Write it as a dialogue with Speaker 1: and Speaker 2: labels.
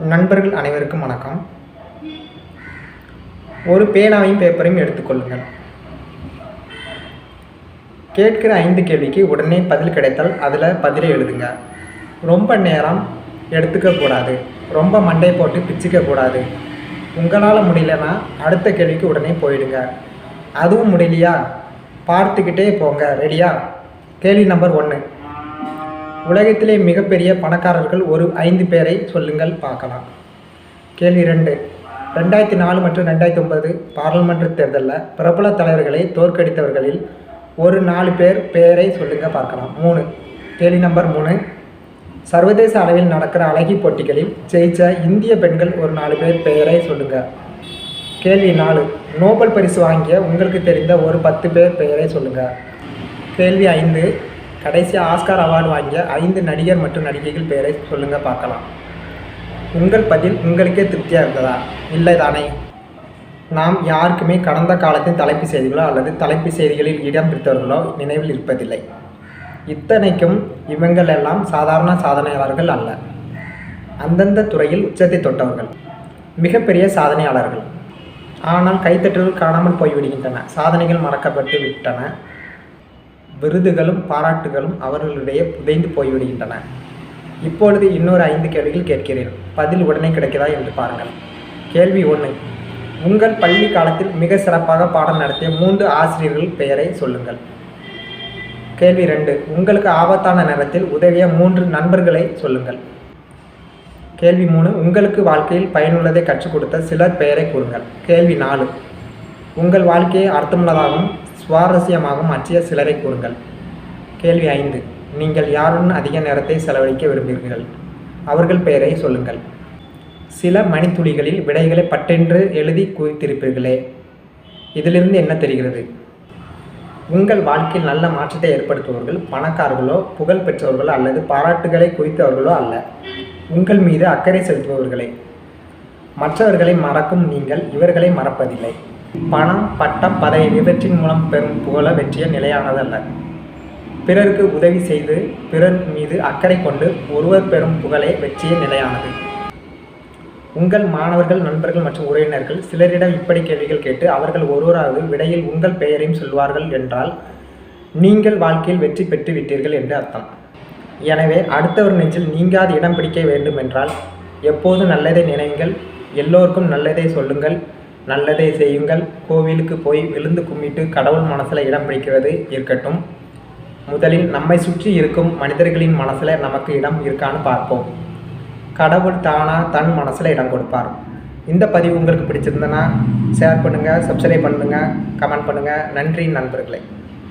Speaker 1: நண்பர்கள் அனைவருக்கும் வணக்கம். ஒரு பேனாவையும் பேப்பரையும் எடுத்துக்கொள்ளுங்கள். கேட்கிற ஐந்து கேள்விக்கு உடனே பதில் கிடைத்தால் அதில் பதிலை எழுதுங்க. ரொம்ப நேரம் எடுத்துக்கக்கூடாது ரொம்ப மண்டை போட்டு பிச்சுக்கக்கூடாது உங்களால் முடியலன்னா அடுத்த கேள்விக்கு உடனே போயிடுங்க. அதுவும் முடியலையா? பார்த்துக்கிட்டே போங்க. ரெடியா கேள்வி நம்பர் ஒன்று உலகத்திலே மிகப்பெரிய பணக்காரர்கள் ஒரு ஐந்து பேரை சொல்லுங்கள் பார்க்கலாம். கேள்வி ரெண்டு. ரெண்டாயிரத்தி நாலு மற்றும் ரெண்டாயிரத்தி ஒன்பது பாராளுமன்ற தேர்தலில் பிரபல தலைவர்களை தோற்கடித்தவர்களில் ஒரு நாலு பேர் பெயரை சொல்லுங்க பார்க்கலாம். மூணு. கேள்வி நம்பர் மூணு. சர்வதேச அளவில் நடக்கிற அழகி போட்டிகளில் ஜெயிச்ச இந்திய பெண்கள் ஒரு நாலு பேர் பெயரை சொல்லுங்க. கேள்வி நாலு. நோபல் பரிசு வாங்கிய உங்களுக்கு தெரிந்த ஒரு பத்து பேர் பெயரை சொல்லுங்க. கேள்வி ஐந்து. கடைசி ஆஸ்கார் அவார்டு வாங்கிய ஐந்து நடிகர் மற்றும் நடிகைகள் பெயரை சொல்லுங்க பார்க்கலாம். உங்கள் பதில் உங்களுக்கே திருப்தியாக இருந்ததா? இல்லை தானே. நாம் யாருக்குமே கடந்த காலத்தின் தலைப்பு செய்திகளோ அல்லது தலைப்பு செய்திகளில் இடம் பிடித்தவர்களோ நினைவில் இருப்பதில்லை. இத்தனைக்கும் இவங்கள் எல்லாம் சாதாரண சாதனையாளர்கள் அல்ல. அந்தந்த துறையில் உச்சத்தை தொட்டவர்கள். மிகப்பெரிய சாதனையாளர்கள். ஆனால் கைத்தட்டல்கள் காணாமல் போய்விடுகின்றன. சாதனைகள் மறக்கப்பட்டு விட்டன. விருதுகளும் பாராட்டுகளும் அவர்களிடையே புதைந்து போய்விடுகின்றன. இப்பொழுது இன்னொரு ஐந்து கேள்விகள் கேட்கிறேன். பதில் உடனே கிடைக்கிறதா என்று பாருங்கள். கேள்வி ஒன்று. உங்கள் பள்ளி காலத்தில் மிக சிறப்பாக பாடம் நடத்திய மூன்று ஆசிரியர்கள் பெயரை சொல்லுங்கள். கேள்வி ரெண்டு. உங்களுக்கு ஆபத்தான நேரத்தில் உதவிய மூன்று நண்பர்களை சொல்லுங்கள். கேள்வி மூணு. உங்களுக்கு வாழ்க்கையில் பயனுள்ளதை கற்றுக் கொடுத்த சிலர் பெயரை கூறுங்கள். கேள்வி நாலு. உங்கள் வாழ்க்கையை அர்த்தமுள்ளதாகவும் சுவாரஸ்யமாகும். மாற்றிய சிலரை கூறுங்கள். கேள்வி ஐந்து. நீங்கள் யாருடன் அதிக நேரத்தை செலவழிக்க விரும்புகிறீர்கள்? அவர்கள் பெயரை சொல்லுங்கள். சில மணித்துளிகளில் விடைகளை பட்டென்று எழுதி குவித்திருப்பீர்களே இதிலிருந்து என்ன தெரிகிறது? உங்கள் வாழ்க்கையில் நல்ல மாற்றத்தை ஏற்படுத்துபவர்கள் பணக்காரர்களோ புகழ் பெற்றவர்களோ அல்லது பாராட்டுகளை குறித்தவர்களோ அல்ல. உங்கள் மீது அக்கறை செலுத்துபவர்களே. மற்றவர்களை மறக்கும் நீங்கள் இவர்களை மறப்பதில்லை. பணம் பட்டம் பதவி இவற்றின் மூலம் பெறும் புகழ வெற்றிய நிலையானதல்ல. பிறருக்கு உதவி செய்து பிறர் மீது அக்கறை கொண்டு ஒருவர் பெறும் புகழே வெற்றிய நிலையானது. உங்கள் மாணவர்கள் நண்பர்கள் மற்றும் உறவினர்கள் சிலரிடம் இப்படி கேள்விகள் கேட்டு அவர்கள் ஒருவராவது விடையில் உங்கள் பெயரையும் சொல்வார்கள் என்றால் நீங்கள் வாழ்க்கையில் வெற்றி பெற்று விட்டீர்கள் என்று அர்த்தம். எனவே அடுத்தவர் நெஞ்சில் நீங்காது இடம் பிடிக்க வேண்டும் என்றால் எப்போது நல்லதை நினைங்கள் எல்லோருக்கும் நல்லதை சொல்லுங்கள் நல்லதை செய்யுங்கள். கோவிலுக்கு போய் விழுந்து கும்பிட்டு கடவுள் மனசில் இடம் பிடிக்கிறது இருக்கட்டும். முதலில் நம்மை சுற்றி இருக்கும் மனிதர்களின் மனசில் நமக்கு இடம் இருக்கான்னு பார்ப்போம். கடவுள் தானா தன் மனசில் இடம் கொடுப்பார். இந்த பதிவு உங்களுக்கு பிடிச்சிருந்தனா ஷேர் பண்ணுங்கள் சப்ஸ்கிரைப் பண்ணுங்கள் கமெண்ட் பண்ணுங்கள் நன்றி நண்பர்களே.